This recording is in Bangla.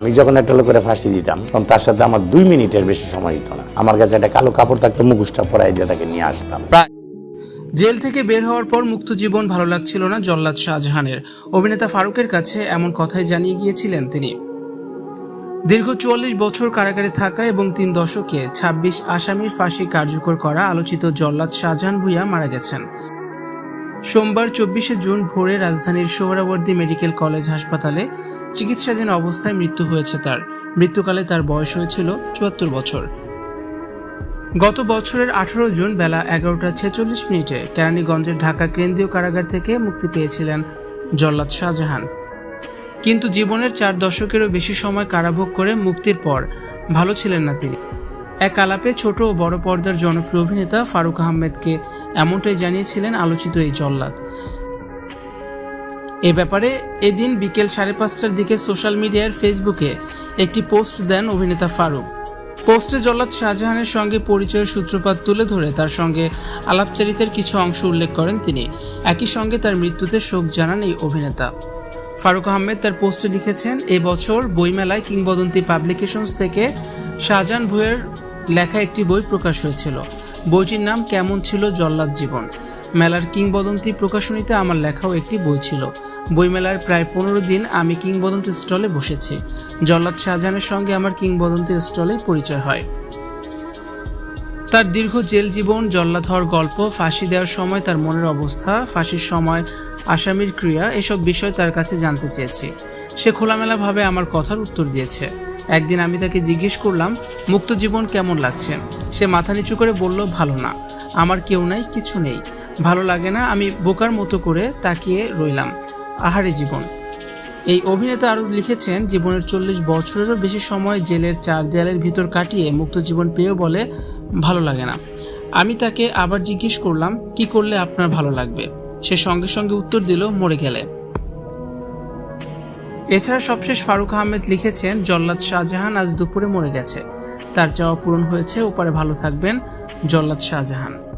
আমি যখন একটা লোকের ফাঁসি দিতাম তখন তার সাথে আমার দুই মিনিটের বেশি সময় হতো না। আমার কাছে একটা কালো কাপড় থাকতো মুখোশটা পরাই দিয়ে তাকে নিয়ে আসতাম। জেল থেকে বের হওয়ার পর মুক্ত জীবন ভালো লাগছিল না জল্লাদ শাহজাহানের। অভিনেতা ফারুকের কাছে এমন কথাই জানিয়ে গিয়েছিলেন তিনি। দীর্ঘ চুয়াল্লিশ বছর কারাগারে থাকা এবং তিন দশকে ২৬ আসামির ফাঁসি কার্যকর করা আলোচিত জল্লাদ শাহজাহান ভুইয়া মারা গেছেন। সোমবার চব্বিশে জুন ভোরে রাজধানীর সোহরাওয়ার্দী মেডিকেল কলেজ হাসপাতালে চিকিৎসাধীন অবস্থায় মৃত্যু হয়েছে তার। মৃত্যুকালে তার বয়স হয়েছিল চুয়াত্তর বছর। গত বছরের আঠারো জুন বেলা এগারোটা ছেচল্লিশ মিনিটে কেরানীগঞ্জের ঢাকা কেন্দ্রীয় কারাগার থেকে মুক্তি পেয়েছিলেন জল্লাদ শাহজাহান। কিন্তু জীবনের চার দশকেরও বেশি সময় কারাভোগ করে মুক্তির পর ভালো ছিলেন না তিনি। এক আলাপে ছোট ও বড় পর্দার জনপ্রিয় অভিনেতা ফারুক আহমেদকে এমনটাই জানিয়েছিলেন আলোচিত এই জল্লাদ। এ ব্যাপারে এদিন বিকেল সাড়ে পাঁচটার দিকে সোশ্যাল মিডিয়ার ফেসবুকে একটি পোস্ট দেন অভিনেতা ফারুক। পোস্টে জল্লাদ শাহজাহানের সঙ্গে পরিচয়ের সূত্রপাত তুলে ধরে তার সঙ্গে আলাপচারিতার কিছু অংশ উল্লেখ করেন তিনি। একই সঙ্গে তার মৃত্যুতে শোক জানান এই অভিনেতা। ফারুক আহমেদ তার পোস্টে লিখেছেন এবছর বইমেলায় কিংবদন্তি পাবলিকেশনস থেকে শাহজাহান ভুঁইয়ের লেখা একটি বই প্রকাশ হয়েছিল। বইটির নাম কেমন ছিল জল্লাদ জীবন। মেলার কিংবদন্তি প্রকাশনীতে আমার লেখাও একটি বই ছিল। বইমেলার প্রায় পনেরো দিন আমি কিংবদন্তি স্টলে বসেছি। জল্লাদ শাহজাহানের সঙ্গে আমার কিংবদন্তির স্টলে পরিচয় হয়। তার দীর্ঘ জেল জীবন, জল্লাদ হওয়ার গল্প, ফাঁসি দেওয়ার সময় তার মনের অবস্থা, ফাঁসির সময় আসামির ক্রিয়া, এসব বিষয় তার কাছে জানতে চেয়েছি। সে খোলামেলাভাবে আমার কথার উত্তর দিয়েছে। একদিন আমি তাকে জিজ্ঞেস করলাম, মুক্ত জীবন কেমন লাগছে? সে মাথা নিচু করে বলল, ভালো না, আমার কেউ নাই, কিছু নেই। ভালো লাগে না, আমি বোকার মতো করে তাকিয়ে রইলাম। আহারে জীবন। এই অভিনেতা আরও লিখেছেন, জীবনের চল্লিশ বছরেরও বেশি সময় জেলের চার দেয়ালের ভিতর কাটিয়ে মুক্ত জীবন পেয়েও বলে ভালো লাগে না। আমি তাকে আবার জিজ্ঞেস করলাম, কি করলে আপনার ভালো লাগবে? সে সঙ্গে সঙ্গে উত্তর দিল, মরে গেলে। এছাড়া সবশেষ ফারুক আহমেদ লিখেছেন, জল্লাদ শাহজাহান আজ দুপুরে মরে গেছে। তার চাওয়া পূরণ হয়েছে, ওপারে ভালো থাকবেন জল্লাদ শাহজাহান।